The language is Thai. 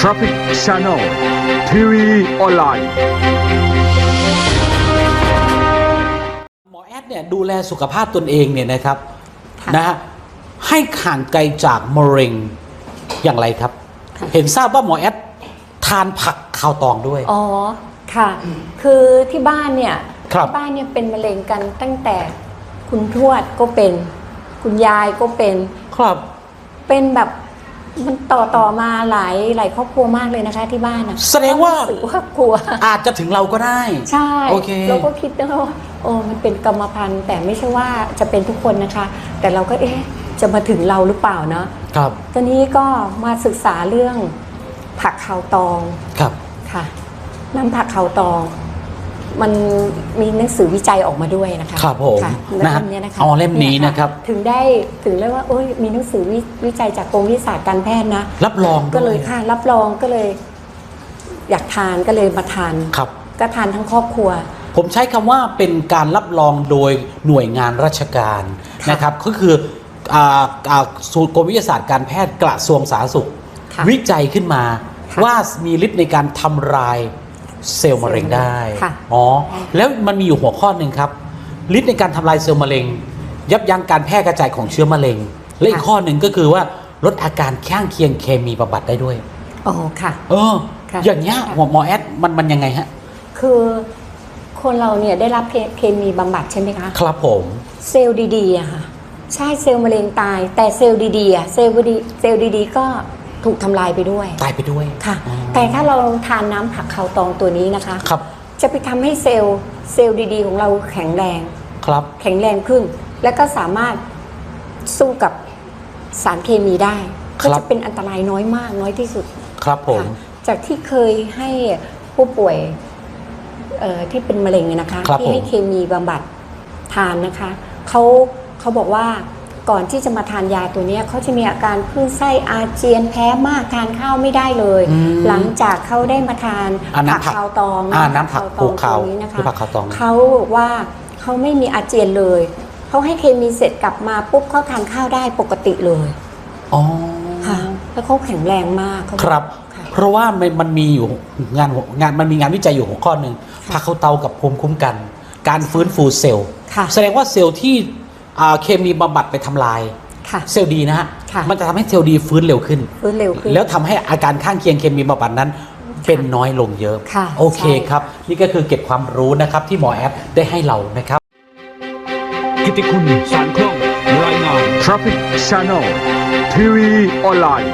Traffic Channel ทีวีออนไลน์ หมอแอดเนี่ยดูแลสุขภาพตนเองเนี่ยนะครับค่ะนะฮะให้ห่างไกลจากมะเร็งอย่างไรครับค่ะเห็นทราบว่าหมอแอดทานผักข้าวตองด้วย อ๋อ ค่ะ คือที่บ้านเนี่ยครับ ที่บ้านเนี่ยเป็นมะเร็งกันตั้งแต่คุณทวดก็เป็น คุณยายก็เป็น ครับ เป็นแบบ มันต่อต่อมาหลายหลายครอบครัวมากเลยนะคะที่บ้านอะแสดงว่ารู้สึกว่ากลัว อาจจะถึงเราก็ได้ ใช่โอเคเราก็คิดนะว่าโอ้มันเป็นกรรมพันธุ์ แต่ไม่ใช่ว่าจะเป็นทุกคนนะคะ แต่เราก็เอ๊ะจะมาถึงเราหรือเปล่าเนาะครับตอนนี้ก็มาศึกษาเรื่องผักขาวตองครับค่ะน้ำผักเขาตอง มันมีหนังสือวิจัยออกมาด้วยนะคะครับผมค่ะนะเล่ฮะมเนี้ยนะคะอ๋อเล่มนี้ยนะครับ ถึงได้ถึงได้ว่าโอ้ยมีหนังสือวิวิจัยจากกรมวิทยาศาสตร์การแพทย์นะรับรองด้วยก็เลยค่ะ รับรองก็เลย อยากทานก็เลยมาทานครับ ก็ทานทั้งครอบครัว ผมใช้คำว่าเป็นการรับรองโดยหน่วยงานราชการค่ะนะครับ ก็คืออ่าอ่าศูนย์กรมวิทยาศาสตร์การแพทย์กระทรวงสาธารณสุข ค่ะวิจัยขึ้นมา ค่ะว่ามีฤทธิ์ในการทำลาย เซลล์มะเร็งได้ค่ะอ๋อแล้วมันมีอยู่หัวข้อหนึ่งครับฤทธิ์ในการทำลายเซลล์มะเร็ง ยับยั้งการแพร่กระจายของเชื้อมะเร็ง และอีกข้อหนึ่งก็คือว่าลดอาการข้างเคียงเคมีบำบัดได้ด้วยอ๋อค่ะ เออค่ะอย่างเงี้ยค่ะหมอแอดมันมันยังไงฮะ คือคนเราเนี่ยได้รับเคมีบำบัดใช่ไหมคะ ครับผม เซลล์ดีๆอะค่ะ ใช่เซลล์มะเร็งตาย แต่เซลล์ดีๆอะเซลล์ดีเซลล์ดีๆก็ ถูกทำลายไปด้วยตายไปด้วยค่ะ อ๋อแต่ถ้าเราทานน้ำผักเขาตองตัวนี้นะคะ ครับจะไปทำให้เซลล์เซลล์ดีๆ ของเราแข็งแรง ครับแข็งแรงขึ้น และก็สามารถสู้กับสารเคมีได้ครัก็บจะเป็นอันตรายน้อยมากน้อยที่สุดครับผม ค่ะจากที่เคยให้ผู้ป่วยเอ่อที่เป็นมะเร็งเนี่ยนะคะ ครับที่ให้ผมเคมีบำบัดทานนะคะเขาเขาบอกว่า ก่อนที่จะมาทานยาตัวเนี้ยเขาจะมีอาการคลื่นไส้อาเจียนแพ้มากทานข้าวไม่ได้เลยอืมหลังจากเขาได้มาทานอ่าน้ำผักขาวตองอ่าน้ำผักตภูองเขาตัวนี้นะคะคือผักขาวตองเขาบอกว่าเขาไม่มีอาเจียนเลยเขาให้เคมีเสร็จกลับมาปุ๊บเขาทานข้าวได้ปกติเลยอ๋อค่ะแล้วเขาแข็งแรงมากเขาอกครับค่ะเพราะว่ามันมันมีอยู่งานหัวงานมันมีงานวิจัยอยู่หัวข้อหนึ่งค่ะผักเข้าเตากับภูมิคุ้มกัน การฟื้นฟูเซลล์ค่ะแสดงว่าเซลล์ที่อ่า เคมีบำบัดไปทำลายค่ะเซลล์ดีนะฮะค่ะมันจะทำให้เซลล์ดีฟื้นเร็วขึ้นฟื้นเร็วขึ้น แล้วทำให้อาการข้างเคียงเคมีบำบัดนั้นเป็นน้อยลงเยอะค่ะโอเคใช่ครับ นี่ก็คือเก็บความรู้นะครับที่หมอแอปได้ให้เรานะครับ กิติคุณสารคล่องรายงาน Traffic Channel ทีวีออนไลน์